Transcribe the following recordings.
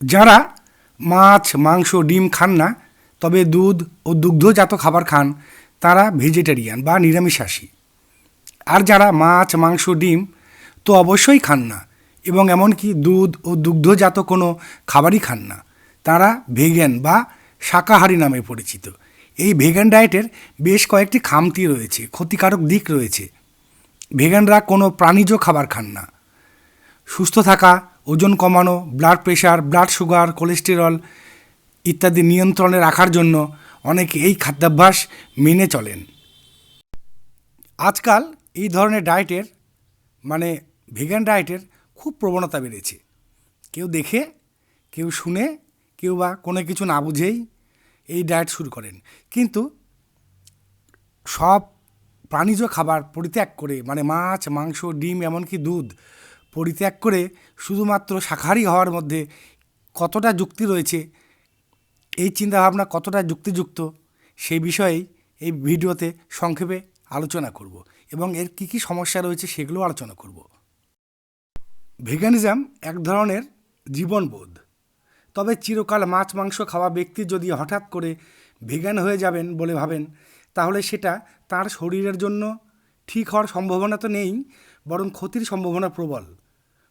যারা মাছ, মাংস, ডিম খান না, তবে দুধ ও দুগ্ধজাত খাবার খান, তারা ভেজিটেরিয়ান বা নিরামিষাশী। আর যারা মাছ, মাংস, ডিম, তো অবশ্যই খান না, এবং এমনকি দুধ ও দুগ্ধজাত কোনো খাবারই খান না। তারা ভেগান বা শাকাহারী নামে পরিচিত। এই ভেগান ডায়েটের বেশ কয়েকটি খামতি রয়েছে, ক্ষতিকারক দিক রয়েছে। ভেগানরা কোনো প্রাণীজ খাবার খান না। সুস্থ থাকা ওজন কমানো blood pressure blood sugar cholesterol ইত্যাদি নিয়ন্ত্রণে রাখার জন্য অনেকে এই খাদ্যাভ্যাস মেনে চলেন। আজকাল এই ধরনের ডায়েটের মানে ভেগান ডায়েটের খুব প্রবণতা বেড়েছে। কেউ দেখে, কেউ শুনে, কেউ বা কোনো কিছু না বুঝেই এই ডায়েট শুরু করেন। কিন্তু সব প্রাণীজ খাবার পরিত্যাগ করে মানে মাছ, মাংস, ডিম, এমনকি দুধ পরিত্যাগ করে শুধুমাত্র শাকাহারী হওয়ার মধ্যে কতটা যুক্তি রয়েছে, এই চিন্তাভাবনা কতটা যুক্তিযুক্ত সেই বিষয়েই এই ভিডিওতে সংক্ষেপে আলোচনা করব এবং এর কী কী সমস্যা রয়েছে সেগুলো আলোচনা করব। ভেগানিজম এক ধরনের জীবনবোধ। তবে চিরকাল মাছ, মাংস খাওয়া ব্যক্তি যদি হঠাৎ করে ভেগান হয়ে যাবেন বলে ভাবেন, তাহলে সেটা তার শরীরের জন্য ঠিক হওয়ার সম্ভাবনা তো নেই, বরং ক্ষতির সম্ভাবনা প্রবল।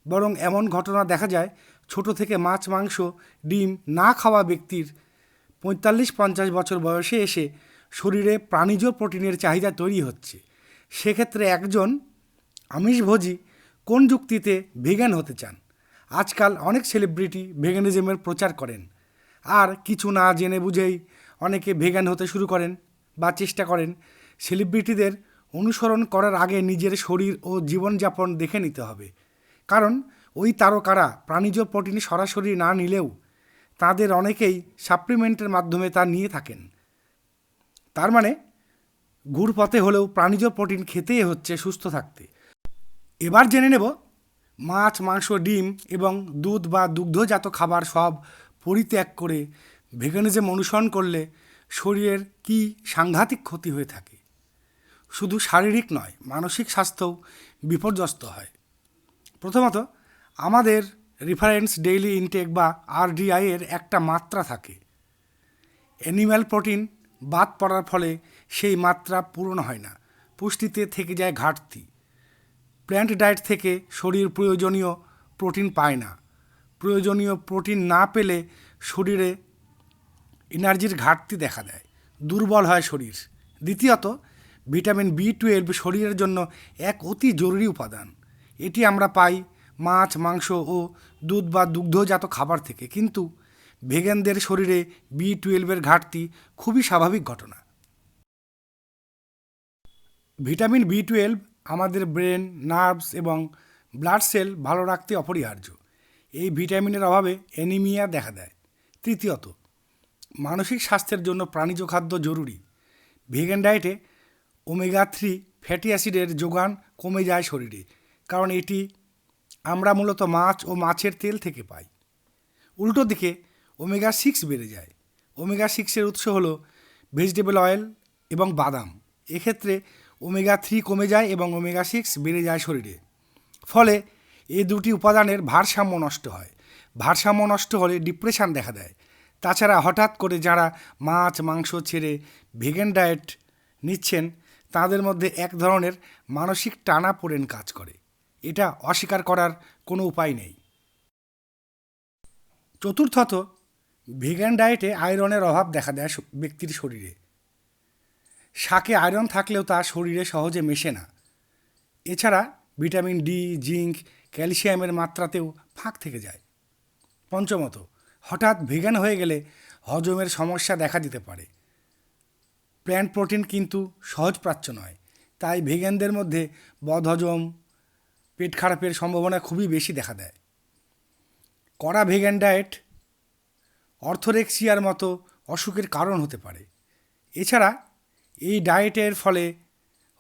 বরং এমন ঘটনা দেখা যায়, ছোট থেকে মাছ, মাংস, ডিম না খাওয়া ব্যক্তির পঁয়তাল্লিশ পঞ্চাশ বছর বয়সে এসে শরীরে প্রাণীজ প্রোটিনের চাহিদা তৈরি হচ্ছে। সেক্ষেত্রে একজন আমিষভোজী কোন যুক্তিতে ভেগান হতে চান? আজকাল অনেক সেলিব্রিটি ভেগানিজমের প্রচার করেন। আর কিছু না জেনে বুঝেই অনেকে ভেগান হতে শুরু করেন বা চেষ্টা করেন। সেলিব্রিটিদের অনুসরণ করার আগে নিজের শরীর ও জীবনযাপন দেখে নিতে হবে। কারণ ওই তারকারা প্রাণীজ প্রোটিন সরাসরি না নিলেও তাদের অনেকেই সাপ্লিমেন্টের মাধ্যমে তা নিয়ে থাকেন। তার মানে ঘুরপথে হলেও প্রাণীজ প্রোটিন খেতেই হচ্ছে সুস্থ থাকতে। এবার জেনে নেব মাছ, মাংস, ডিম এবং দুধ বা দুগ্ধজাত খাবার সব পরিত্যাগ করে ভেগানিজম অনুসরণ করলে শরীরের কি সাংঘাতিক ক্ষতি হয়ে থাকে? শুধু শারীরিক নয়, মানসিক স্বাস্থ্যও বিপর্যস্ত হয়। প্রথমত, আমাদের রেফারেন্স ডেইলি ইনটেক বা আরডিআই এর একটা মাত্রা থাকে। অ্যানিম্যাল প্রোটিন বাদ পড়ার ফলে সেই মাত্রা পূরণ হয় না। পুষ্টিতে থেকে যায় ঘাটতি। প্ল্যান্ট ডায়েট থেকে শরীর প্রয়োজনীয় প্রোটিন পায় না। প্রয়োজনীয় প্রোটিন না পেলে শরীরে এনার্জির ঘাটতি দেখা দেয়। দুর্বল হয় শরীর। দ্বিতীয়ত ভিটামিন বি টুয়েলভ শরীরের জন্য এক অতি জরুরি উপাদান। এটি আমরা পাই মাছ, মাংস ও দুধ বা দুগ্ধজাত খাবার থেকে। কিন্তু ভেগানদের শরীরে বি টুয়েলভের ঘাটতি খুবই স্বাভাবিক ঘটনা। ভিটামিন বি টুয়েলভ আমাদের ব্রেন, নার্ভস এবং ব্লাড সেল ভালো রাখতে অপরিহার্য। এই ভিটামিনের অভাবে অ্যানিমিয়া দেখা দেয়। তৃতীয়ত, মানসিক স্বাস্থ্যের জন্য প্রাণীজ খাদ্য জরুরি। ভেগান ডায়েটে ওমেগা থ্রি ফ্যাটি অ্যাসিডের যোগান কমে যায় শরীরে। কারণ এটি আমরা মূলত মাছ ও মাছের তেল থেকে পাই। উল্টো দিকে ওমেগা সিক্স বেড়ে যায়। ওমেগা সিক্সের উৎস হলো ভেজিটেবল অয়েল এবং বাদাম। এক্ষেত্রে ওমেগা থ্রি কমে যায় এবং ওমেগা সিক্স বেড়ে যায় শরীরে। ফলে এই দুটি উপাদানের ভারসাম্য নষ্ট হয়। ভারসাম্য নষ্ট হলে ডিপ্রেশন দেখা দেয়। তাছাড়া হঠাৎ করে যারা মাছ, মাংস ছেড়ে ভেগান ডায়েট নিচ্ছেন, তাদের মধ্যে এক ধরনের মানসিক টানা পড়েন কাজ করে। এটা অস্বীকার করার কোনো উপায় নেই। চতুর্থত, ভেগান ডায়েটে আয়রনের অভাব দেখা দেয় ব্যক্তির শরীরে। শাকে আয়রন থাকলেও তা শরীরে সহজে মেশে না। এছাড়া ভিটামিন ডি, জিঙ্ক, ক্যালসিয়ামের মাত্রাতেও ফাঁক থেকে যায়। পঞ্চমত, হঠাৎ ভেগান হয়ে গেলে হজমের সমস্যা দেখা দিতে পারে। প্ল্যান্ট প্রোটিন কিন্তু সহজপ্রাচ্য নয়, তাই ভেগানদের মধ্যে বদহজম পেট খারাপের সম্ভাবনা খুবই বেশি দেখা দেয়। কড়া ভেগান ডায়েট অর্থোরেক্সিয়ার মতো অসুখের কারণ হতে পারে। এছাড়া এই ডায়েটের ফলে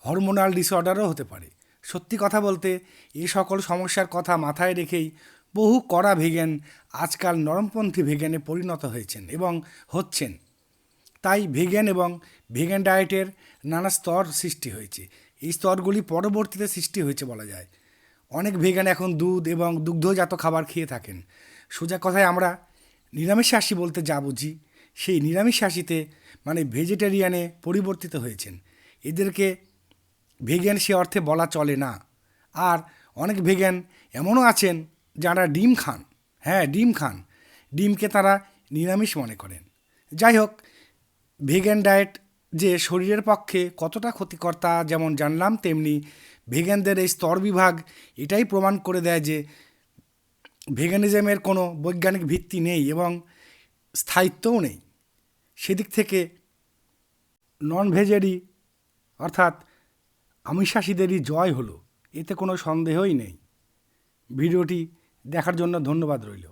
হরমোনাল ডিসঅর্ডারও হতে পারে। সত্যি কথা বলতে এই সকল সমস্যার কথা মাথায় রেখেই বহু কড়া ভেগান আজকাল নরমপন্থী ভেগানে পরিণত হয়েছেন এবং হচ্ছেন। তাই ভেগান এবং ভেগান ডায়েটের নানা স্তর সৃষ্টি হয়েছে। এই স্তরগুলি পরবর্তীতে সৃষ্টি হয়েছে বলা যায়। অনেক ভেগান এখন দুধ এবং দুগ্ধজাত খাবার খেয়ে থাকেন। সোজা কথায় আমরা নিরামিষাশী বলতে যা বুঝি, সেই নিরামিষাশীতে মানে ভেজিটেরিয়ানে পরিবর্তিত হয়েছেন। এদেরকে ভেগান সে অর্থে বলা চলে না। আর অনেক ভেগান এমনও আছেন যারা ডিম খান। হ্যাঁ ডিম খান। ডিমকে তারা নিরামিষ মনে করেন। যাই হোক, ভেগান ডায়েট যে শরীরের পক্ষে কতটা ক্ষতিকর তা যেমন জানলাম, তেমনি ভেগানদের এই স্তর বিভাগ এটাই প্রমাণ করে দেয় যে ভেগানিজমের কোনো বৈজ্ঞানিক ভিত্তি নেই এবং স্থায়িত্বও নেই। সেদিক থেকে নন ভেজেরই অর্থাৎ আমিষাসীদেরই জয় হলো, এতে কোনো সন্দেহই নেই। ভিডিওটি দেখার জন্য ধন্যবাদ রইল।